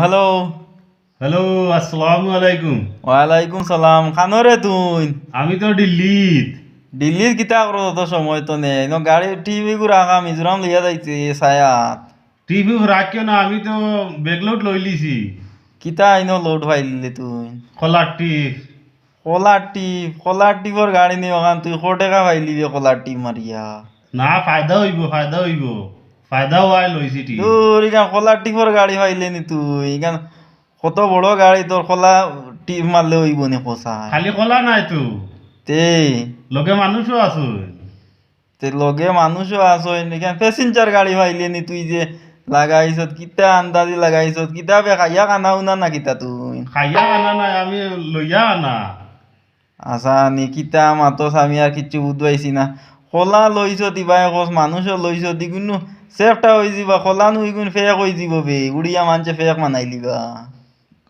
Hello hello আসসালামু আলাইকুম ওয়ালাইকুম সালাম খানরে তুই আমি তো দিল্লিত দিল্লির কিতা করো তো সময় তো নেই ন গাড়ি টিভি গুড়া আঁকা মিজোরাম লিয়া যাইছে সায়াত টিভি রাখিও না আমি তো বেগলোট লই লিছি কিতা আইন লোড ফাইলি তুই খোলার টিপ কলার টিপ কলার টিপর গাড়ি নিয়ে ওখান তুই কো টাকা ফাইলি বে কলার টিপ মারিয়া না ফায়দা হইব ফায়দা হইব ফায়দা হওয়াই লইছি টিপ তোর ইখান কলার টিপর গাড়ি ফাইলে নি তুই ইখান কত বড় গাড়ি তোর কলা টিপ মারলে হইব নি খোসা খালি খোলা নাই তো তে লগে মানুষও আছো তে লগে মানুষও আছো এখান প্যাসেঞ্জার গাড়ি ফাইলে নি তুই যে লাগাইছত কিতা আন্দাজি লাগাইছত কিতা বে খাইয়া কানা উনা না কিতা তুই খাইয়া আমি লইয়া আনা আচ্ছা নি কিতা মাতস আমি আর কিচ্ছু বুঝবাইছি না খোলা লইছ দিবা কস মানুষও লইছ দি কিন্তু সেফটা হয়ে যাবা খোলা নুই গুণ ফেক হয়ে যাব বে উড়িয়া মানছে ফেক মানাই লিবা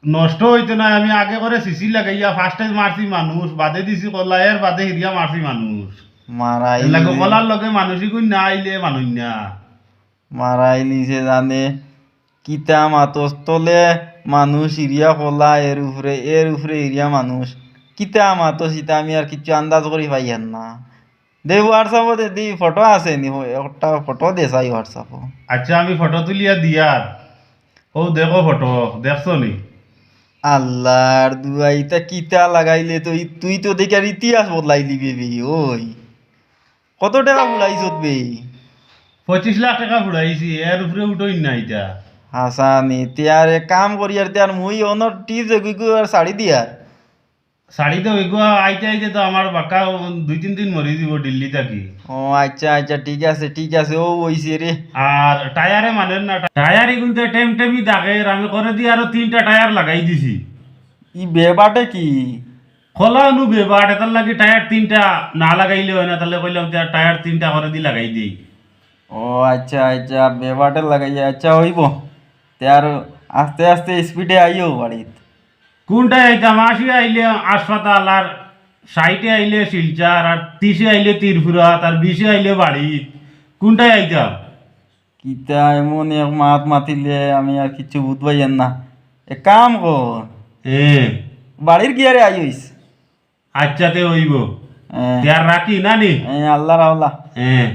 নষ্ট হইতো না আমি আগে করে সিসি লাগাইয়া ফার্স্ট টাইম মারছি মানুষ বাদে দিছি কলা এর বাদে হিরিয়া মারছি মানুষ। মারাই লাগে কলার লগে মানুষই কই না আইলে মানুষ না মারাই লিছে জানে কিতা মাতস তলে মানুষ ইরিয়া কলা এর উপরে এর উপরে ইরিয়া মানুষ। কিতা মাতস ইতা আমি আর কিছু আন্দাজ করি পাইয়ান না। দে হোয়াটসঅ্যাপও দে দি ফটো আছে নি একটা ফটো দে চাই হোয়াটসঅ্যাপও আচ্ছা আমি ফটো তুলিয়া দিয়ার ও দেখো ফটো দেখছ নি? আল্লাহর দুয়াই তা কিতা লাগাইলে তো ই- তুই তো দেখার ইতিহাস বদলাইলি বেবি ওই। কত টাকা বুড়াইছত বে? পঁচিশ লাখ টাকা ফুড়াইছি এর উপরে উঠোই না এটা। হাসানি তিয়ার কাম করি আর তিয়ার মুই অনর টিপস এগুই আর শাড়ি দিয়ার। শাড়ি তো এগুয়া আইতে আইতে তো আমার বাক্কা দুই তিন দিন মরি দিব দিল্লি থাকি। ও আচ্ছা আচ্ছা ঠিক আছে ঠিক আছে ও ওইছে রে আর টায়ারে মানেন না টায়ারই কিন্তু টেম টেমি দাগে আমি করে দিয়ে আরও তিনটা টায়ার লাগাই দিছি। ই বেবাটে কি? খোলা অনুবে বাট এটার লাগি টায়ার তিনটা না লাগাইলে হয় না তাহলে কইলাম যে টায়ার তিনটা করে দিয়ে লাগাই দিই। ও আচ্ছা আচ্ছা বেবাটে লাগাইয়া আচ্ছা হইব। তার আস্তে আস্তে স্পিডে আইও বাড়িত কোনটা আইতাম আশি আইলে হাসপাতাল আর ষাটে আইলে শিলচার আর তিরিশে আইলে তীরফুরাত আর বিশে আইলে বাড়ি। কোনটায় আইতাম কিতা এমন এক মাত মাতিলে আমি আর কিছু বুঝবাইয়েন না। এক কাম কর। হ্যাঁ বাড়ির গিয়ারে আইস আচ্ছা তে হইব। তে আর রাখি না নি? আল্লাহ রাওলা হ্যাঁ।